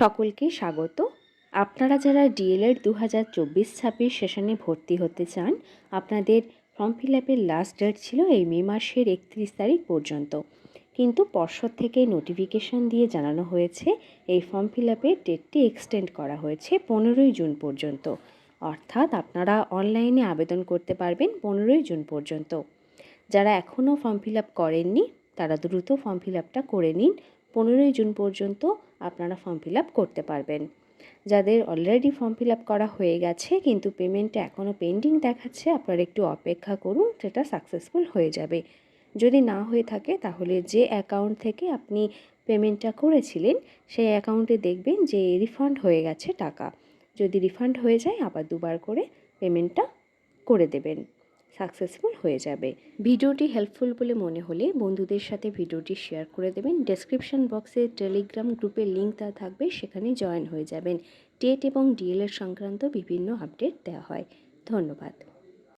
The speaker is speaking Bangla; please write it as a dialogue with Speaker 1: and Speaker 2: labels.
Speaker 1: সকলকে স্বাগত। আপনারা যারা ডিএলএড দু হাজার চব্বিশ ছাব্বিশ সেশনে ভর্তি হতে চান, আপনাদের ফর্ম ফিল আপের লাস্ট ডেট ছিল এই মে মাসের একত্রিশ তারিখ পর্যন্ত। কিন্তু পর্ষদ থেকে নোটিফিকেশন দিয়ে জানানো হয়েছে, এই ফর্ম ফিল আপের ডেটটি এক্সটেন্ড করা হয়েছে পনেরোই জুন পর্যন্ত। অর্থাৎ আপনারা অনলাইনে আবেদন করতে পারবেন পনেরোই জুন পর্যন্ত। যারা এখনও ফর্ম ফিল আপ করেননি, তারা দ্রুত ফর্ম ফিল আপটা করে নিন। পনেরোই জুন পর্যন্ত আপনারা ফর্ম ফিল করতে পারবেন। যাদের অলরেডি ফর্ম ফিল করা হয়ে গেছে, কিন্তু পেমেন্টটা এখনও পেন্ডিং দেখাচ্ছে, আপনারা একটু অপেক্ষা করুন, সেটা সাকসেসফুল হয়ে যাবে। যদি না হয়ে থাকে, তাহলে যে অ্যাকাউন্ট থেকে আপনি পেমেন্টটা করেছিলেন, সেই অ্যাকাউন্টে দেখবেন যে রিফান্ড হয়ে গেছে টাকা। যদি রিফান্ড হয়ে যায়, আবার দুবার করে পেমেন্টটা করে দেবেন। সাকসেসফুল হয়ে যাবে। ভিডিওটি হেল্পফুল বলে মনে হলে বন্ধুদের সাথে ভিডিওটি শেয়ার করে দেবেন। ডেসক্রিপশন বক্সে টেলিগ্রাম গ্রুপের লিঙ্ক দেওয়া থাকবে, সেখানে জয়েন হয়ে যাবেন। টেট এবং ডিএলএড সংক্রান্ত বিভিন্ন আপডেট দেওয়া হয়। ধন্যবাদ।